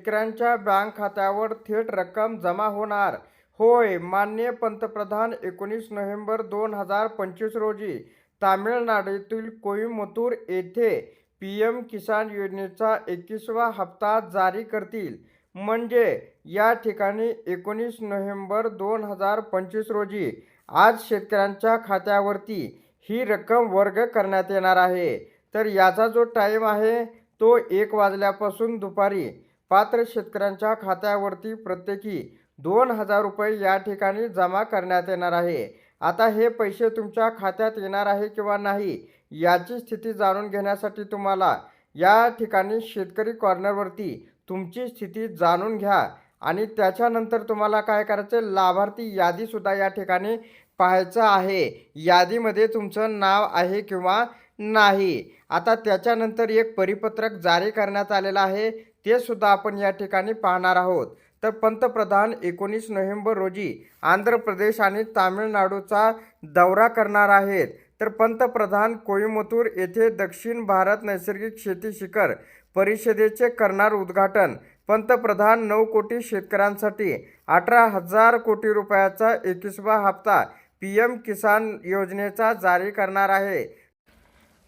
शेतकऱ्यांच्या बँक खात्यावर थेट रक्कम जमा होणार. होय मान्य पंतप्रधान एकोणीस नोव्हेंबर दोन हजार पंचवीस रोजी तामिळनाडूतील कोईमतूर येथे पी एम किसान योजनेचा एकवीसवा हप्ता जारी करतील. म्हणजे या ठिकाणी एकोणीस नोव्हेंबर दोन हजार पंचवीस रोजी आज शेतकऱ्यांच्या खात्यावरती ही रक्कम वर्ग करण्यात येणार आहे. तर याचा जो टाईम आहे तो एक वाजल्यापासून दुपारी पात्र शेतकऱ्यांच्या खात्यावरती प्रत्येकी दोन हजार रुपये या ठिकाणी जमा करण्यात येणार आहे. आता हे पैसे तुमच्या खात्यात येणार आहे किंवा नाही याची स्थिती जाणून घेण्यासाठी तुम्हाला या ठिकाणी शेतकरी कॉर्नरवरती तुमची स्थिती जाणून घ्या आणि त्याच्यानंतर तुम्हाला काय करायचं लाभार्थी यादीसुद्धा या ठिकाणी पाहायचं आहे. यादीमध्ये तुमचं नाव आहे किंवा नाही. आता त्याच्यानंतर एक परिपत्रक जारी करण्यात आलेलं आहे. ते सुद्धा आपण या ठिकाणी पाहणार आहोत. तर पंतप्रधान एकोणीस नोव्हेंबर रोजी आंध्र प्रदेश आणि तामिळनाडूचा दौरा करणार आहेत. तर पंतप्रधान कोईमतूर येथे दक्षिण भारत नैसर्गिक शेती शिखर परिषदेचे करणार उद्घाटन. पंतप्रधान नऊ कोटी शेतकऱ्यांसाठी अठरा हजार कोटी रुपयाचा एकवीसवा हप्ता पी एम किसान योजनेचा जारी करणार आहे.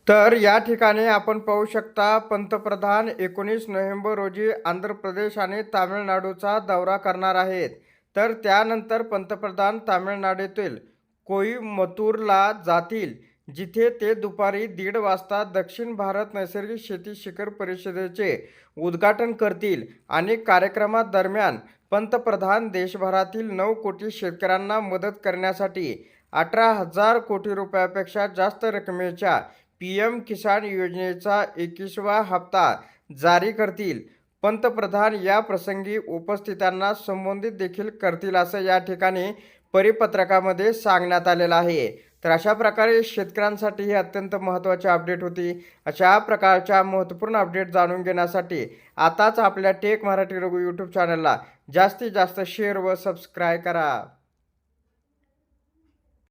तर या ठिकाणी आपण पाहू शकता पंतप्रधान एकोणीस नोव्हेंबर रोजी आंध्र प्रदेश आणि तामिळनाडूचा दौरा करणार आहेत. तर त्यानंतर पंतप्रधान तामिळनाडूतील कोईमतूरला जातील जिथे ते दुपारी दीड वाजता दक्षिण भारत नैसर्गिक शेती शिखर परिषदेचे उद्घाटन करतील आणि कार्यक्रमादरम्यान पंतप्रधान देशभरातील नऊ कोटी शेतकऱ्यांना मदत करण्यासाठी अठरा हजार कोटी रुपयापेक्षा जास्त रकमेच्या पी एम किसान योजनेचा एकवीसवा हप्ता जारी करतील. पंतप्रधान या प्रसंगी उपस्थितांना संबोधित देखील करतील असं या ठिकाणी परिपत्रकामध्ये सांगण्यात आलेलं आहे. तर अशा प्रकारे शेतकऱ्यांसाठी ही अत्यंत महत्त्वाची अपडेट होती. अशा प्रकारच्या महत्त्वपूर्ण अपडेट जाणून घेण्यासाठी आताच आपल्या टेक मराठी रघु यूट्यूब चॅनलला जास्तीत जास्त शेअर व सबस्क्राईब करा.